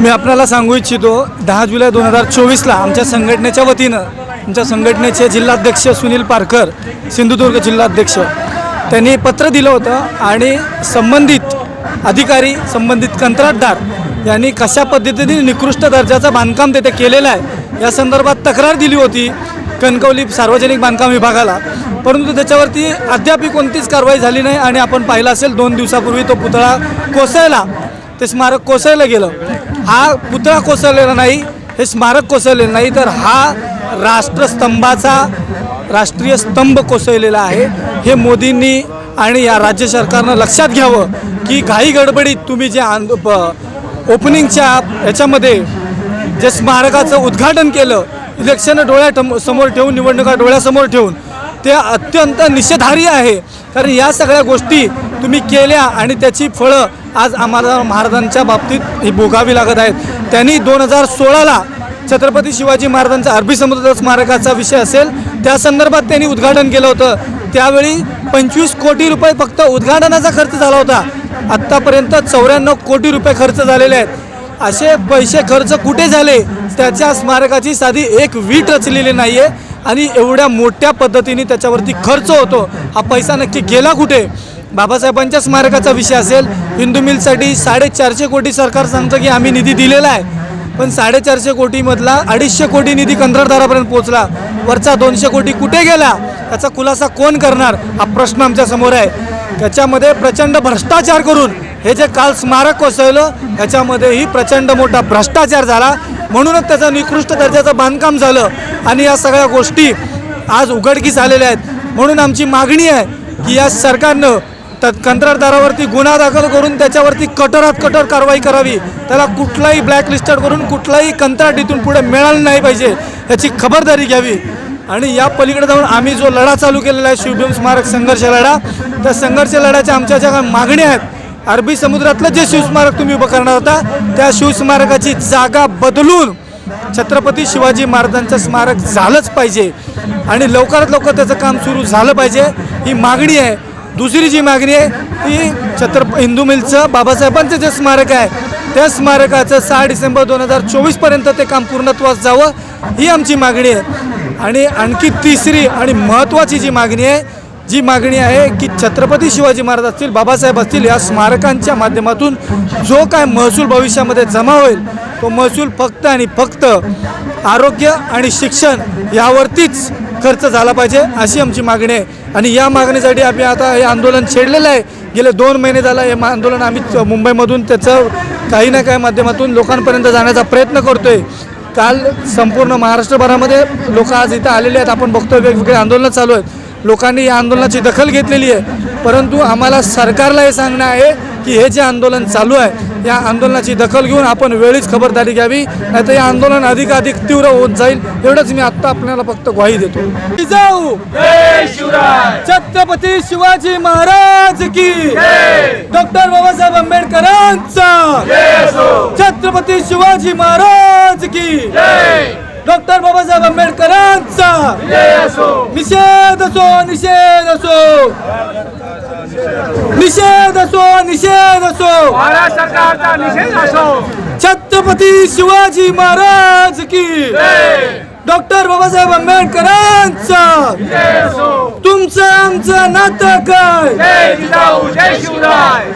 मी आपल्याला सांगू इच्छितो दहा जुलै दोन हजार चोवीसला आमच्या संघटनेच्या वतीनं आमच्या संघटनेचे जिल्हाध्यक्ष सुनील पारकर सिंधुदुर्ग जिल्हाध्यक्ष त्यांनी पत्र दिलं होतं आणि संबंधित अधिकारी संबंधित कंत्राटदार यांनी कशा पद्धतीने निकृष्ट दर्जाचं बांधकाम तिथे केलेलं आहे या संदर्भात तक्रार दिली होती कणकवली सार्वजनिक बांधकाम विभागाला. परंतु त्याच्यावरती अद्याप कोणतीच कारवाई झाली नाही आणि आपण पाहिलं असेल दोन दिवसापूर्वी तो पुतळा कोसळला. ते स्मारक कोसळलं गेलं. हा पुतळा कोसळलेला नाही हे स्मारक कोसळलेलं नाही तर हा राष्ट्रस्तंभाचा राष्ट्रीय स्तंभ कोसळलेला आहे. हे मोदींनी आणि या राज्य सरकारनं लक्षात घ्यावं की घाई गडबडीत तुम्ही जे आंद प- ओपनिंगच्या याच्यामध्ये जे स्मारकाचं उद्घाटन केलं इलेक्शन डोळ्या समोर ठेवून निवडणुका डोळ्यासमोर ठेवून ते अत्यंत निषेधारी आहे. कारण या सगळ्या गोष्टी तुम्ही केल्या आणि त्याची फळं आज आम्हाला महाराजांच्या बाबतीत ही भोगावी लागत आहेत. त्यांनी दोन हजार सोळाला छत्रपती शिवाजी महाराजांचा अरबी समुद्र स्मारकाचा विषय असेल त्या संदर्भात त्यांनी उद्घाटन केलं होतं. त्यावेळी पंचवीस कोटी रुपये फक्त उद्घाटनाचा खर्च झाला होता. आत्तापर्यंत चौऱ्याण्णव कोटी रुपये खर्च झालेले आहेत. असे पैसे खर्च कुठे झाले? त्याच्या स्मारकाची साधी एक वीट रचलेली नाही आहे आणि एवढ्या मोठ्या पद्धतीने त्याच्यावरती खर्च होतो. हा पैसा नक्की गेला कुठे? बाबासाहेबांच्या स्मारकाचा विषय असेल हिंदू मिलसाठी साडेचारशे कोटी सरकार सांगतं की आम्ही निधी दिलेला आहे. पण साडेचारशे कोटीमधला अडीचशे कोटी निधी कंत्राटदारापर्यंत पोहोचला. वरचा दोनशे कोटी कुठे गेला? त्याचा खुलासा कोण करणार? हा प्रश्न आमच्यासमोर आहे. त्याच्यामध्ये प्रचंड भ्रष्टाचार करून हे जे काल स्मारक कोसळलं त्याच्यामध्येही प्रचंड मोठा भ्रष्टाचार झाला. म्हणूनच त्याचं निकृष्ट दर्जाचं बांधकाम झालं आणि या सगळ्या गोष्टी आज उघडकीस आलेल्या आहेत. म्हणून आमची मागणी आहे की या सरकारनं तर कंत्राटदारावरती गुन्हा दाखल करून त्याच्यावरती कठोरात कठोर कारवाई करावी. त्याला कुठलाही ब्लॅकलिस्टेड करून कुठलाही कंत्राट इथून पुढे मिळालं नाही पाहिजे याची खबरदारी घ्यावी. आणि या पलीकडे जाऊन आम्ही जो लढा चालू केलेला आहे शिवभीम स्मारक संघर्ष लढा त्या संघर्ष लढ्याच्या आमच्या ज्या मागण्या आहेत अरबी समुद्रातलं जे शिवस्मारक तुम्ही उभं करणार होता त्या शिवस्मारकाची जागा बदलून छत्रपती शिवाजी महाराजांचं स्मारक झालंच पाहिजे. आणि लवकरात लवकर त्याचं काम सुरू झालं पाहिजे. ही मागणी आहे. दुसरी जी मागणी आहे ती छत्र हिंदू मिलचं बाबासाहेबांचं जे स्मारक आहे त्या स्मारकाचं सहा डिसेंबर दोन हजार चोवीसपर्यंत ते काम पूर्णत्वास जावं ही आमची मागणी आहे. आणि आणखी तिसरी आणि महत्त्वाची जी मागणी आहे जी मागणी आहे की छत्रपती शिवाजी महाराज असतील बाबासाहेब असतील या स्मारकांच्या माध्यमातून जो काय महसूल भविष्यामध्ये जमा होईल तो महसूल फक्त आणि फक्त आरोग्य आणि शिक्षण यावरतीच खर्च झाला पाहिजे अशी आमची मागणी आहे. आणि या मागणीसाठी आम्ही आता हे आंदोलन छेडलेलं आहे. गेले दोन महिने झालं हे आंदोलन आम्ही मुंबईमधून त्याचं काही ना काही माध्यमातून लोकांपर्यंत जाण्याचा प्रयत्न करतोय. काल संपूर्ण महाराष्ट्रभरामध्ये लोक आज इथं आलेले आहेत. आपण बघतोय वेगवेगळे आंदोलनं चालू आहेत. लोकांनी या आंदोलनाची दखल घेतलेली आहे. परंतु आम्हाला सरकारला हे सांगणं आहे की हे जे आंदोलन चालू आहे या आंदोलनाची दखल घेऊन आपण वेळीच खबरदारी घ्यावी नाहीतर हे आंदोलन अधिकाधिक तीव्र होत जाईल एवढंच मी आत्ता आपल्याला फक्त ग्वाही देतो. जाऊ छत्रपती शिवाजी महाराज की डॉक्टर बाबासाहेब आंबेडकरांचा छत्रपती शिवाजी महाराज की डॉक्टर बाबासाहेब आंबेडकरांचा निषेध असो निषेध असो निषेध असो निषेध असो. महाराज सरकारचा निषेध असो. छत्रपती शिवाजी महाराज की. डॉक्टर बाबासाहेब आंबेडकरांचा. तुमचं आमचं नातं काय? जय जिजाऊ जय शिवराय.